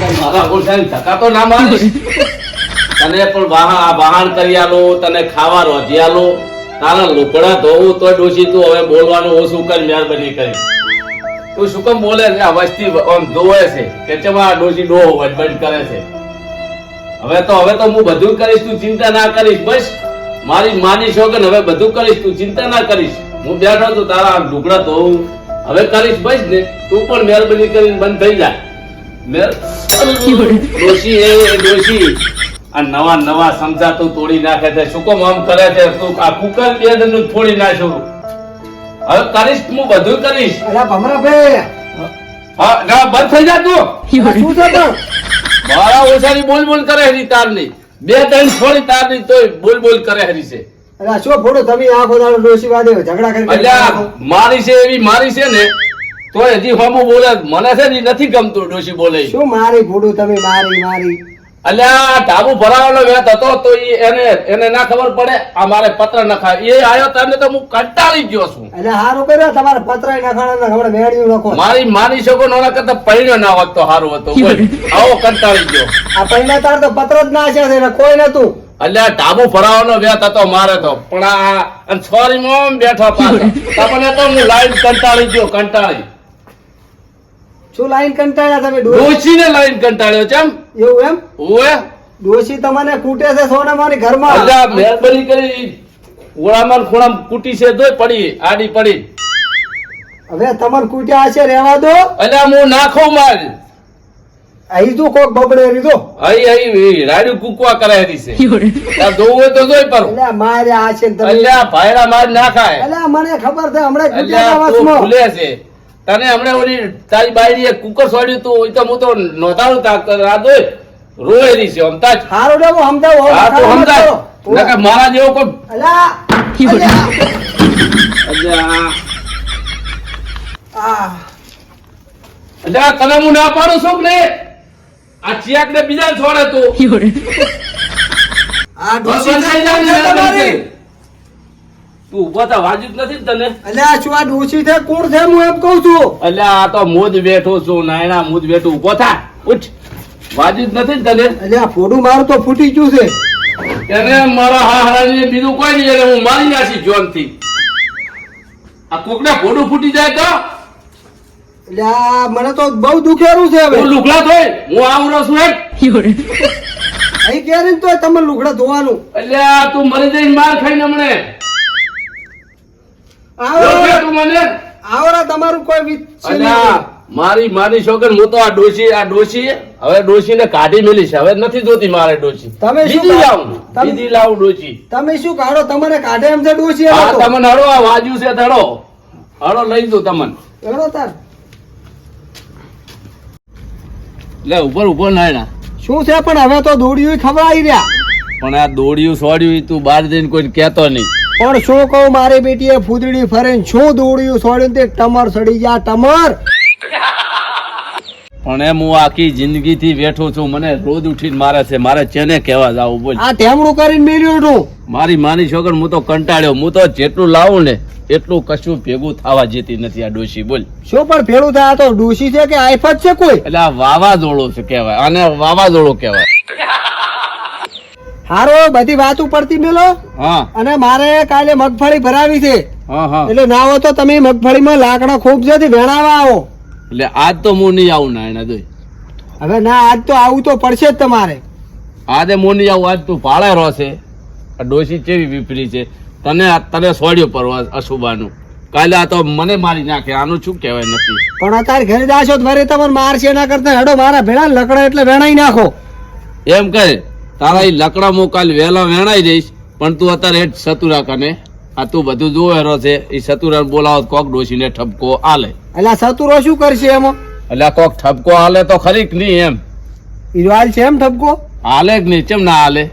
તો તને પણ વાહા વાહન કરી તને ખાવા રોજી તારા લુકડા ધોવું તો ડોસી તું હવે બોલવાનું ઓછું કર મહેરબાની કરી. તું શું કેમ બોલે છે? વસ્તી આમ ધોવે છે. કે છે આ ડોસી ડો વડબડ કરે છે. હવે તો હવે તો હું બધું કરીશ, તું ચિંતા ના કરીશ, બસ. મારી માની શોગન હવે બધું કરીશ, તું ચિંતા ના કરીશ. હું બેઠો છું તારા આમ લુગડા ધોવું. હવે કરીશ, બસ ને. તું પણ મહેરબાની કરીને બંધ થઈ જા. એ આ નવા નવા તોડી નાખે છે. શું કામ આમ કરે છે? તું આ કુકર બે નું તોડી નાખ્યું? હવે કરીશ હું બધું કરીશ? અલા ભમરાભાઈ હા ના બંધ થઈ જા તું. આ શું છે પણ મારા ઓછાની બોલ બોલ કરે હરી તારની. બે ત્રણ છોડી તારની તોય બોલ બોલ કરે હરી છે. અલા શું ફોડો? તમે દાડો ડોશી વાદે ઝઘડા કરી કરી અલ્યા મારી છે એવી મારી છે ને. તોય હજી હમું બોલે મને છે ને નથી ગમતું ડોશી બોલે શું મારી ભૂડું તમે મારી મારી? અલ્યા ઢાબુ ભરાવાનો વેત હતો તો એને એને ના ખબર પડે આ મારે પત્ર નખાય. એ આયો તને તો હું કંટાળી ગયો છું. એટલે હારું કર્યો તમારે પત્ર નાખવાના ખબર હમણાં નખો. મારી માની શકો નોના કરતા પૈણો ના હોત તો સારું હતું. બોલ. આવો કંટાળી ગયો. આ પૈણા તાર તો પત્ર જ ના છે એને કોઈ નતું અલ્યા ઢાબુ ભરાવાનો વેત હતો મારે તો. પણ આ સોરી મોમ બેઠો પાછો. તમને તો હું લાઈન કંટાળી ગયો કંટાળી. શું લાઈન કંટાળ્યા તમે? ડોશી ને લાઈન કંટાળ્યો ચમ એવું એમ? ઓએ ડોશી તમને કૂટે છે સોનામાની ઘરમાં? અલ્યા મહેરબાની કરી ઓળામાં ને કૂટી છે દોય પડી આડી પડી. હવે તમાર કૂટ્યા છે રહેવા દો. અલ્યા હું નાખો માર અહીં તું કોક બબડે રીધો અહીં અહીં રાડ્યું કુકવા કરાયેલી છે. જોવું હોય તો જોઈ પર માર્યા હશે ને અલ્યા ભાયડા માર નાખાય. અલ્યા મને ખબર છે હમણાં કૂટ્યા ભૂલે છે. તને હમણે ઓલી તારી બાયડીએ કુકર સોડ્યું તું એ તો હું તો તાક રાત હોય રોયેલી છે અમતા હારો હારું હમતા હો હા તો હમતા. નકર મારા જેવો કોઈ અલા, અલ્યા. અલ્યા આ, અલ્યા તને હું ના પાડું છું ને આ ચિયાક ને બીજા છોડે તું આ ડોશી થઈ જાય ને તમારી. તું ઊભો થા વાજુ નથી ને તને? અલ્યા શું આ ડોશી છે કોણ છે હું એમ કહું છું? અલ્યા આ તો મુદ બેઠો છું નાયણા મુદ બેઠો ઊભો થા. ઉઠ. વાજુ નથી ને તને? અલ્યા ફોડું મારું તો ફૂટી ગયું છે. એને મારા હા બીજું કોઈ નહીં એટલે હું મારી નાખી જોનથી આ કોકને ફોડું ફૂટી જાય તો? અલ્યા મને તો બહુ દુખેરું છે હવે. હું લુગડા ધોય હું આવરો છું અહીં ક્યારે તો તમે લુગડા ધોવાનું. અલ્યા તું મરી જઈને માર ખાઈને હમણે. આવરા તમારું કોઈ છે મારી મારી છોકરી હું તો આ ડોશી આ ડોશી હવે ડોશી ને કાઢી મેલી છે હવે નથી જોતી મારે ડોશી. તમે શું લાવું બીજી લાવું ડોશી. તમે શું કાઢો? તમારે કાઢે એમ છે ડોશી. તમને હળો આ વાજુ છે ધડો હળો લઈ દઉં તમને. હડો તાર. લે ઉપર ઉપર નાયણા શું છે? પણ હવે તો દોડ્યું આવી રહ્યા. પણ આ દોડ્યું સોડ્યું તું બહાર જઈને કોઈ કહેતો નહીં. પણ શું કહું મારી બેટીએ ફૂદડી ફરે શું દોડ્યું? છોડ્યું તે ટમર સડી જા ટમર! પણ એમ હું આખી જિંદગી થી બેઠો છું મને રોજ ઉઠીને મારે છે મારે ચેને કહેવા જાવું બોલ. આ ટેમડું કરીને મેળ્યું છું મારી માની છોકર હું તો કંટાળ્યો હું તો જેટલું લાવું ને એટલું કશું ભેગું થવા જેતી નથી આ ડોશી બોલ. શું પણ ભેળું થાય તો ડોશી છે કે આઈફત છે કોઈ? એટલે આ વાવાઝોડું છે કહેવાય અને વાવાઝોડું કહેવાય. હારો બધી વાત ઉપરથી મેલો. હા. અને મારે કાલે મગફળી ભરાવી છે. હા હા. એટલે ના હો તો તમે મગફળીમાં લાકડા ખૂબ છે વેણાવા આવો. એટલે આજ તો હું નહીં આવું ના એના જોઈ. હવે ના આજ તો આવું તો પડશે જ તમારે. આજે હું નહીં આવું આજ તું ભાડે રહો છે. આ ડોશી કેવી વિપરી છે. તને તને સોડ્યો પરવા અશુભાનું કાલે આ તો મને મારી નાખે આનું શું કહેવાય નથી પણ અત્યારે ઘરે જાશો તો વરે તમારે મારશે એના કરતા? હેડો મારા ભેળા લકડા એટલે વેણાઈ નાખો. એમ કહે તારા એ લકડા હું કાલ વહેલા વેણાઈ જઈશ પણ તું અત્યારે હેઠ સતુરા કને આ તું બધું જોવે છે એ સતુરા બોલાવો કોક ડોશીને ઠપકો આલે. એટલે સતુરો શું કરશે એમાં? એટલે કોક ઠપકો આલે તો ખરી કે નહીં એમ? ઈરવાલ છે એમ ઠપકો? હાલે કે નહીં? ચેમ ના હાલે?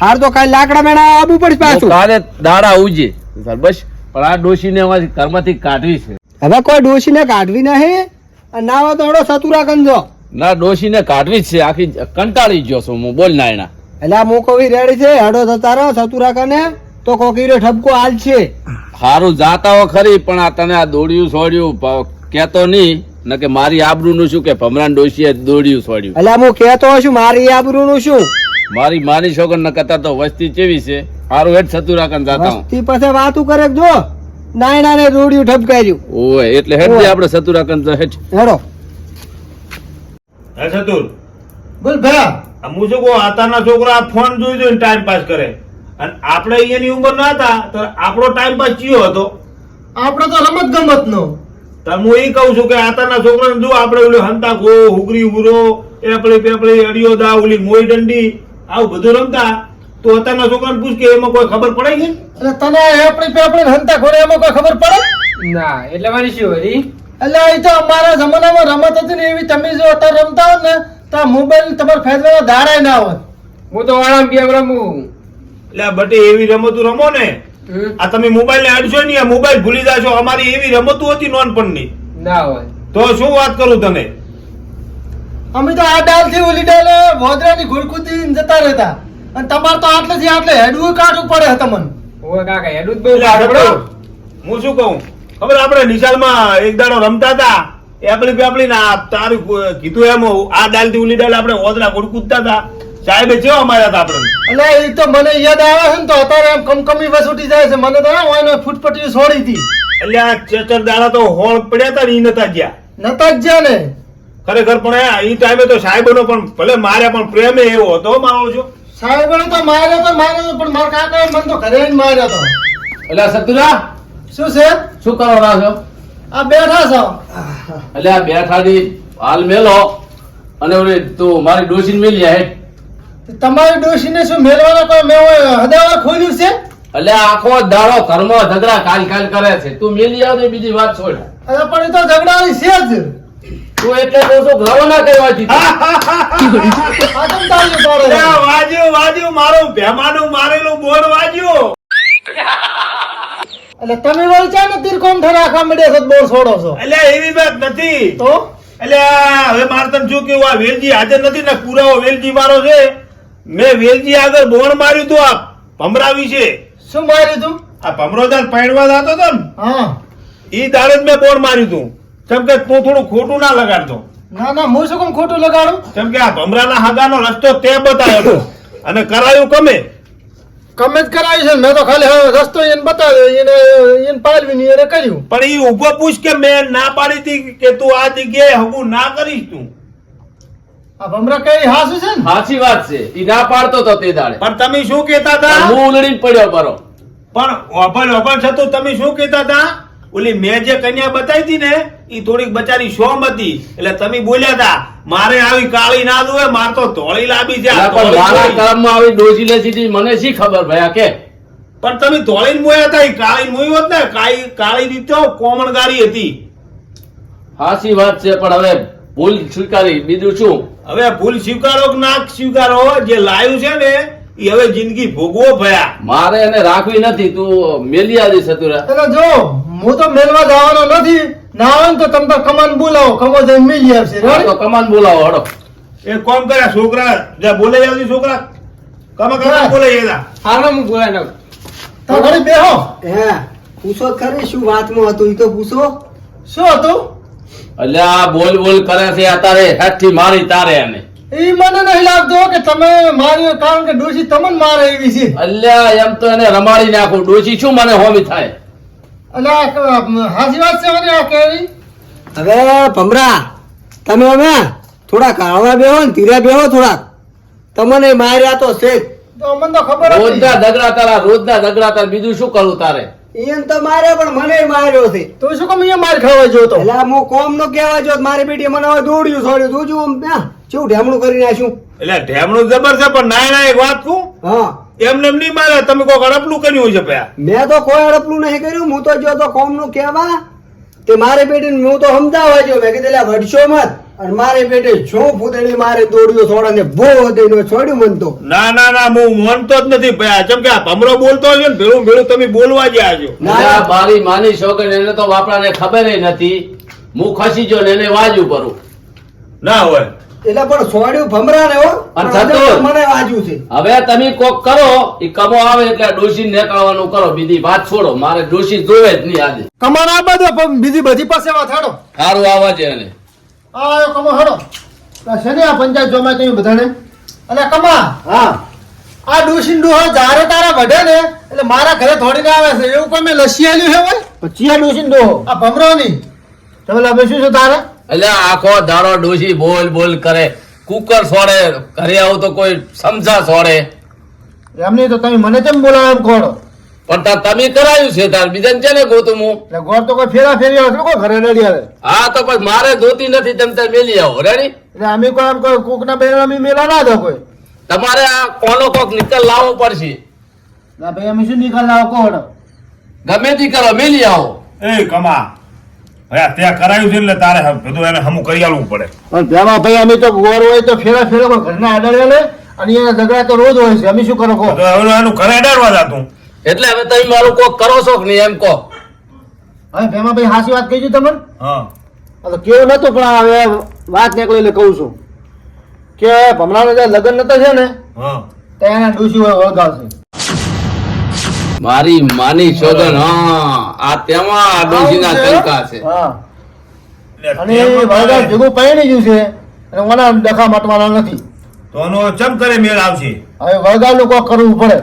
હાર તો કાલ લાકડા મેળા આબુ પડશે પાછું. કાલે દાડા ઉજે. બસ. પણ આ ડોશીને અમારી ઘરમાંથી કાઢવી છે. હવે કોઈ ડોશીને કાઢવી નહીં. અને ના હોય તો સતુરા કંજો ના ડોશીને કાઢવી જ છે. આખી કંટાળી ગયો છું હું. બોલ ના એના એટલે આ મોકોવી રેડી છે. હડો થતા રહો સતુરા કને તો કોકીરો ઠપકો હાલ છે. હારું જાતા હો ખરી પણ આ તને આ દોડ્યું છોડ્યું કેતો નહીં. ન કે મારી આબરૂનું શું કે ભમરાન ડોશીએ દોડ્યું છોડ્યું. એટલે હું કેતો છું મારી આબરૂ નું શું? મારી માની છોકર ન કરતા તો વસ્તી ચેવી છે? મારું હેઠ સતુરા કન જાતા વસ્તી પાસે વાતું કરે જો? નાયણા ને દોડ્યું ઠપકાર્યું ઓય એટલે હેઠ. આપણે સતુરા કન હેઠ હેડો. હે સતુર બોલ આ હું શું કહું આતાના છોકરા ફોન જોઈ જોઈને ટાઈમ પાસ કરે. અને આપણે અહીંયાની ઉંમર ના હતા તો આપણો ટાઈમ પાસ કયો હતો? આપણે તો રમત ગમત નો તો હું એ કહું છું કે આતાના છોકરાને જો આપણે ઓલું હંતા ગો હુગરી ઉરો એપળી પેપળી અડિયો દા ઓલી મોઈ દંડી આવું બધું રમતા. તો અત્યારના છોકરાને પૂછ કે એમાં કોઈ ખબર પડે કે તને આપણી પેપડી હંતા ઘોડે એમાં કોઈ ખબર પડે? ના એટલે મારી શું હતી એટલે એ તો અમારા જમાનામાં રમત હતી ને એવી તમે જો અત્યારે રમતા હોત ને તો આ મોબાઈલ તમારા ફાયદામાં દાડાય ના હોત. હું તો વાળા કેમ રમું. એટલે બટે એવી રમતું રમો ને આ તમે મોબાઈલ ને અડશો નહીં આ મોબાઈલ ભૂલી જાશો અમારી એવી રમતું હતી નોનપણની. ના હોય. તો શું વાત કરું તને? અમે તો આ ડાલથી ઓલી ડાલ વોદરાની ઘુડકુતી જતા રહેતા. અને તમારે તો આટલે થી આટલે હેડવું કાઢવું પડે તમને. ઓય કાકા હેડવું જ બહુ હું શું કહું? ખબર આપણે નિશાળમાં એક દાડો રમતા હતા. એપલી પેપલી ના તારું કીધું એમ આ ડાલથી ઉલી ડાલ આપણે ઓદરા ગોળ કૂદતા હતા. સાહેબે કેવા માર્યા હતા આપણે એટલે એ તો મને યાદ આવે છે ને તો અત્યારે એમ કમકમી વસૂટી જાય છે. મને તો ના હોય ને ફૂટપટ્ટી છોડી હતી. એટલે આ ચેચર દાડા તો હોળ પડ્યા હતા ને ઈ નતા ગયા. નતા જ જ્યાં ને. ખરેખર પણ એ ઈ ટાઈમે તો સાહેબનો પણ ભલે માર્યા પણ પ્રેમ એવો હતો મારો છો સાહેબને તો માર્યો તો માર્યો પણ મારા કાકા મને તો ઘરે જ માર્યો તો એટલે સતુરા શું છે? શું કરો છો? આ બેઠા છો. એટલે આ બેઠાડી હાલ મેલો. અને ઓલે તું મારી ડોશીને મેલી આ તમારી તમારી ડોશીને શું મેળવાનો કોઈ મેં હદાવા ખોલ્યું છે? એટલે આખો દાડો કર્મ ઝઘડા કાલ કાલ કરે છે. તું મેલી આવ બીજી વાત છોડ. અરે પણ એ તો ઝઘડાની છે જ. તું એટલે કહું છું રવાના કરવા દીધી આ તમ તાળી પાડો એટલે આ વાજ્યું વાજ્યું મારું ભેમાનું મારેલું બોર વાજ્યું. એટલે તમે વળી ચા ને તીરકોમ થઈને આખા મીડિયા સાથે બોર છોડો છો. એટલે એવી વાત નથી. તો? એટલે હવે મારે તને શું કેવું આ વેલજી હાજર નથી ને પુરાવો વેલજી મારો છે. મેં વેલજી આગળ બોણ માર્યું તું આ ભમરા વિશે શું માર્યું તું? આ ભમરો દાદ પૈણવા જતો હતો ને હા. એ દાડે જ મેં બોણ માર્યું તું. કેમ કે તું થોડું ખોટું ના લગાડતો. ના ના હું શું કેમ ખોટું લગાડું? કેમ કે આ ભમરાના હાગાનો રસ્તો તે બતાવ્યો હતો. અને કરાયું કમે? કમે કરાવી છે. મેં તો ખાલી હવે રસ્તો એને બતાવ્યો. એને એને પાડવી નહીં એને કર્યું. પણ એ ઊભો પૂછ કે મેં ના પાડી હતી કે તું આ જગ્યાએ હગું ના કરીશ તું? આ ભમરા કઈ હાસુ છે ને? સાચી વાત છે. ઈ ના પાડતો તો તે દાડે. પણ તમે શું કહેતા હતા? હું ઉલડીને પડ્યો બરો પણ ઓભલ છતું તમે શું કહેતા હતા? ઓલી મેં જે કન્યા બતાવી હતી ને એ થોડીક બચારી શોમ હતી. એટલે તમે બોલ્યા હતા મારે આવી કાળી ના દુએ માર તો ધોળી લાવી છે પણ મારા ધોળી. કર્મમાં આવી ડોજી લેતી મને શી ખબર ભયા કે? પણ તમે ધોળી મોયા હતા એ કાળી મોઈ હોત ને કાળી કાળી રીતે કોમણગારી હતી. સાચી વાત છે પણ હવે ભૂલ સ્વીકારી બીજું શું? હવે ભૂલ સ્વીકારો કે ના સ્વીકારો જે લાયું છે ને ઈ હવે જિંદગી ભોગવો ભયા. મારે એને રાખવી નથી તું મેલી આવી સતુરા એટલે જો હું તો મેલવા જવાનો નથી ના આવે તો તમે તો કમાન બોલાવો કમો જઈને મેલી આવશે તો કમાન બોલાવો હડો. એ કોમ કર્યા છોકરા જે બોલે આવતી છોકરા. કમા કમા બોલે એલા હાલો હું બોલાવી નાખું તો ઘડી બેહો. હે પૂછો ખરી શું વાતમાં હતું એ તો પૂછો. શું હતું? અલ્યા આ બોલ બોલ કરે છે અત્યારે હાથથી મારી તારે એને. એ મને નહીં લાગતો કે તમે મારી કારણ કે ડોશી તમને મારે એવી છે. અલ્યા એમ તો એને રમાડી નાખું. ડોશી શું મને હોમી થાય? એટલે આ વાત છે મને આ કેવી? હવે ભમરા તમે અમે થોડા કાળવા બેહો ને ધીરે બેહો થોડાક. તમને માર્યા તો છે તો અમને તો ખબર રોજના દગડા તારા રોજના દગડા તારા. બીજું શું કરું તારે? એમ તો મારે પણ મને માર્યો છે. તો શું કમ અહીંયા માર ખાવા જોતો એટલે હું કોમ નો કહેવા જો મારી બેટી મને હવે દોડ્યું છોડ્યું. તું જો. કેવું ઢેમણું કરી નાખ્યું? એટલે ઢેમણું જબર છે પણ ના ના એક વાત કહું? હા. એમને એમ નહીં મારે તમે કોઈ અડપલું કર્યું છે ભયા. મેં તો કોઈ અડપલું નહીં કર્યું. હું તો જો તો કોમનું કહેવા તે મારી બેટી હું તો સમજાવવા જો મેં કીધું વડશો મત. અને મારી પેટે જો ફૂદડી મારે દોડ્યો છોડા ને બહુ દઈને છોડ્યું મન તો. ના ના ના હું માનતો જ નથી ભયા. જેમ કે આ ભમરો બોલતો હશે ને ભેળું ભેળું તમે બોલવા જ આજો ના. મારી માની છોકરી એને તો વાપરાને ખબર નથી. હું ખસી જો ને એને વાજુ કરું ના હોય. એટલે પણ સોડ્યું ભમરા ને પણ થતું. મને વાજ્યું છે. હવે તમે કોક કરો એ કમો આવે એટલે ડોશી નીકળવાનું કરો. બીજી વાત છોડો મારે ડોશી જોવે જ નહીં આજે. કમાન આ બધો પણ બીજી બધી પાસે વાત હેડો. સારું આવા છે એને. આયો કમો હેડો. છે ને આ પંચાયત જોમાં તમે બધાને? અને કમા હા. આ ડોશી ડોહો જારે તારા વઢે ને એટલે મારા ઘરે થોડીને આવે છે. એવું કોઈ મેં લસી આલ્યું છે ભાઈ પછી આ ડોશી ડોહો. આ ભમરો નહીં તમે લા શું છે તારે? એટલે આખો દાડો ડોશી બોલ બોલ કરે. કુકર સોડે ઘરે આવું તો કોઈ સમજા સોડે. એમની તો તમે મને કેમ બોલાવો એમ ખોડો? પણ તમે કરાયું છે તાર બીજાને છે ને ગોતું હું? એટલે ગોળ તો કોઈ ફેરા ફેરી આવે છે કોઈ ઘરે રેડી આવે. હા તો પછી મારે જોતી નથી તમે તાર મેલી આવો રેડી? એટલે અમે કોઈ આમ કોઈ કોકના બેન અમે મેલા ના દો કોઈ. તમારે આ કોનો કોક નિકલ લાવવો પડશે. ના ભાઈ અમે શું નિકાલ લાવો કોણ ગમે તે કરો મેલી આવો. એ કમા. હવે ત્યાં કરાયું છે એટલે તારે બધું એને હમું કરી આલવું પડે. પણ તેમાં ભાઈ અમે તો ગોર હોય તો ફેરા ફેરા પણ ઘરના આડળે લે અને એના ઝઘડા તો રોજ હોય છે. અમે શું કરો કહો? તો હવે એનું ઘરે અડાડવા જાતું એટલે હવે તમે મારું કોક કરો છો કે નહીં એમ કહો? હવે ભેમા ભાઈ હાસી વાત કહી તમને? હા. આ તો કેવું નતું પણ હવે વાત નીકળી એટલે કહું છું. કે ભમરાનો જે લગ્ન નતા છે ને હા. ત્યાં એના હોય વળગાવશે મારી માની શોધન હા. આ તેમાં આ ડોશીના શંકા છે. અને મારે- ભેગું પહેણી ગયું છે અને ઓના ડખા માટવાના નથી. તો એનો ચમ કરે મેળ આવશે? હવે વળગાવ લોકો કરવું પડે.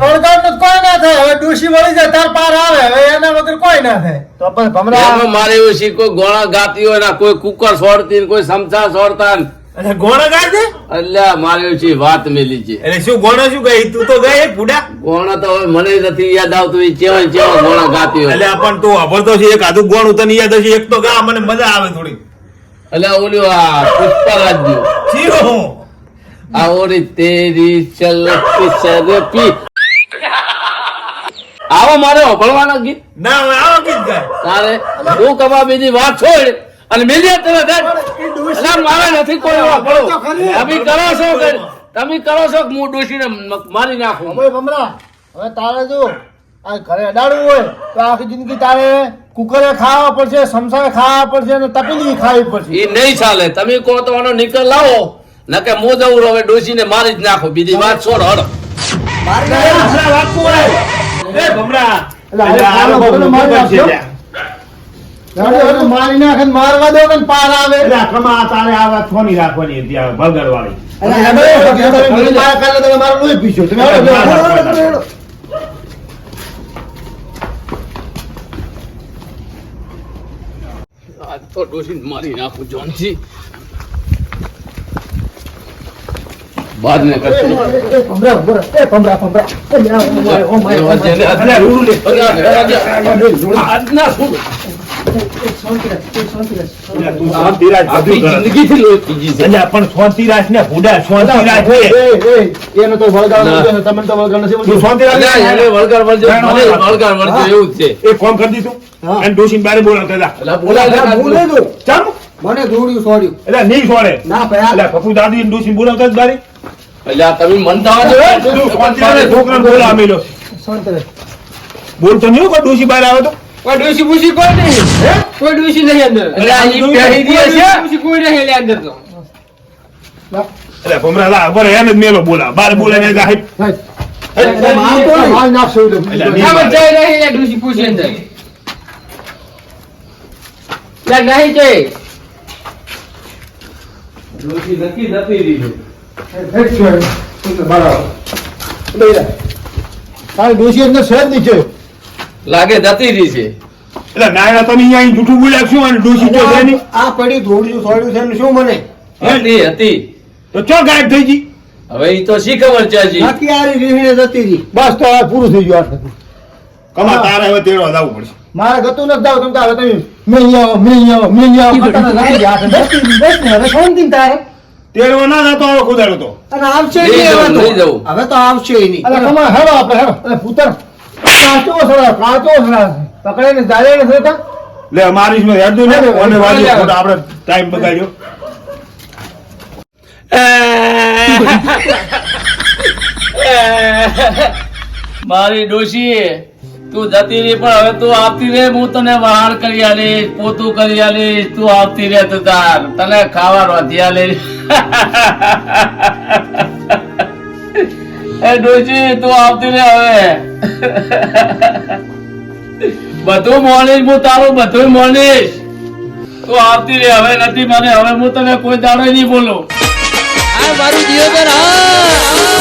વળગાવ તો કોઈ ના થાય. હવે ડોશી વળી જાય તાર પાર આવે. હવે એના વગર કોઈ ના થાય. તો પણ ભમરા મારે એવું છે કોઈ ગોળા ગાતી હોય ના કોઈ કુકર સોડતી કોઈ સમસા સોડતા ને ગોણો ગાજે અલ્યા માર્યો મારે છે વાત મેલી છે. એટલે શું ગોણો શું ગઈ તું તો ગઈ પુડા? ગોણા તો હવે મને નથી યાદ આવતું એ ચેવા ચેવા ગોળા ગાતી એટલે પણ તું વાપરતો છે એક આધું ગોણ તને યાદ હશે એક તો ગા મને મજા આવે થોડી. અલ્યા ઓલ્યો આ પુષ્પરાજનું. શીરો હું? આ ઓલી તેરી ચલતી સરપી. આવો મારે ભણવાના ગીત. ના આવો ગીત ગાય. તારે હું કમા બીજી વાત છોડ. અને તમે ગાય. મારે નથી કોઈ તમે કરો છો તમે કરો છો કે હું ડોસીને મારી નાખું? હવે ભમરા હવે તારે જો આ ઘરે અડાડવું હોય તો આખી જિંદગી તારે કુકરે ખાવા પડશે સમસાએ ખાવા પડશે અને તપેલી ખાવી પડશે. એ નહીં ચાલે. તમે કહો તો આનો નીકળ લાવો. નકે મો જવું હવે ડોશીને મારી જ નાખો. બીજી વાત છોડ હડો. મારી વાત એ ભમરા. એટલે એટલે આ હાલો, લોકો હાલો, મારી નાખે મારવા દો ને પાર આવે એટલે તારે આ છોની રાખવાની હતી હાલો. આજ તો ડોશીને મારી નાખું જોનજી બાદ ને કરશું પમરા પમરા એ ભમરા, ભમરા. Oh my, oh my. આજના શું મને વળગાડ વળજો એવું જ છે. એક કામ કરી દીધું હા. અને ડોશીને બારે બોલાવતા હતા. એટલે બોલાય અલા, ભૂલે ને તું. ચમ મને દોડ્યું સોડ્યું. એટલે નહીં છોડે ના ભયા પપ્પુ દાદી ને બોલાવતા જ બારી. એટલે તમે મનતા હો છો, તું શાંતિરાજ છોકરાને બોલાવા મેલ્યો. શાંત રહે. બોલતો નહીં હો બહાર આવે તો. કોઈ ડોશી પૂછી કોઈ નહીં કોઈ ડોશી નહીં અંદર એટલે આ પહેરી દે છે ડોશી કોઈ નહીં એટલે અંદર તો એટલે ભમરા લા બરે એને જ મેલો બોલા બાર એટલે આમ તો નહીં. મારી નાખશો એટલે બીજું એટલે કોઈ. આમ જ જાય નહીં એટલે ડોશી પૂછી અંદર લે નહીં જાય ડોશી નક્કી રહી છે. હેડ છે. બરાબર. લે. ડોશી અંદર નહીં છે. લાગે જતી રહી છે. એટલે નાયણા તમે અહીંયા જૂઠું બોલ્યા શું અને ડોશી તો છે નહીં? આ પડી દોડ્યું થોડ્યું છે ને શું મને? હતી હતી. તો ચો ગાયબ થઈ ગઈ? હવે એ તો શી ખબર છે હજી? બાકી આરી રીહણે જતી રહી. બસ તો હવે પૂરું થઈ ગયું આ કમા તારે હવે તેડવા જવું પડશે. મારે ગતું નથી જાવ તમે તારે તમે મેં આવો મેં આવો મેં આવો. કરતા નથી ગયા. જતી રહી. બસ ને હવે શાંતિને તારે. તેડવા ના જતો હવે ખુદાડો તો. અને આવશે નહીં હવે તો. આવશે નહીં. અલા કમા હેડો આપણે હેડો. અલે પુત્ર કાચો સડા કાચો સડા પકડે ને દાડે ને જોતા? લે મારી મેં હેડતું ને. અને વાજી ખોટા આપણે ટાઈમ બગાડ્યો. મારી ડોશી તું જતી રહી પણ હવે તું આવતી રે હું તને વહાણ કરી આલીશ પોતું કરી આલીશ. તું આવતી રે તું તાર. તને ખાવા ધ્યા આલીશ એ ડોશી, તું આવતી રે હવે. બધું મોણીશ હું તારું બધું મોણીશ તું આવતી રે હવે નથી, મને હવે હું તને કોઈ દાડો નહીં બોલું. આ મારું જીવન હા.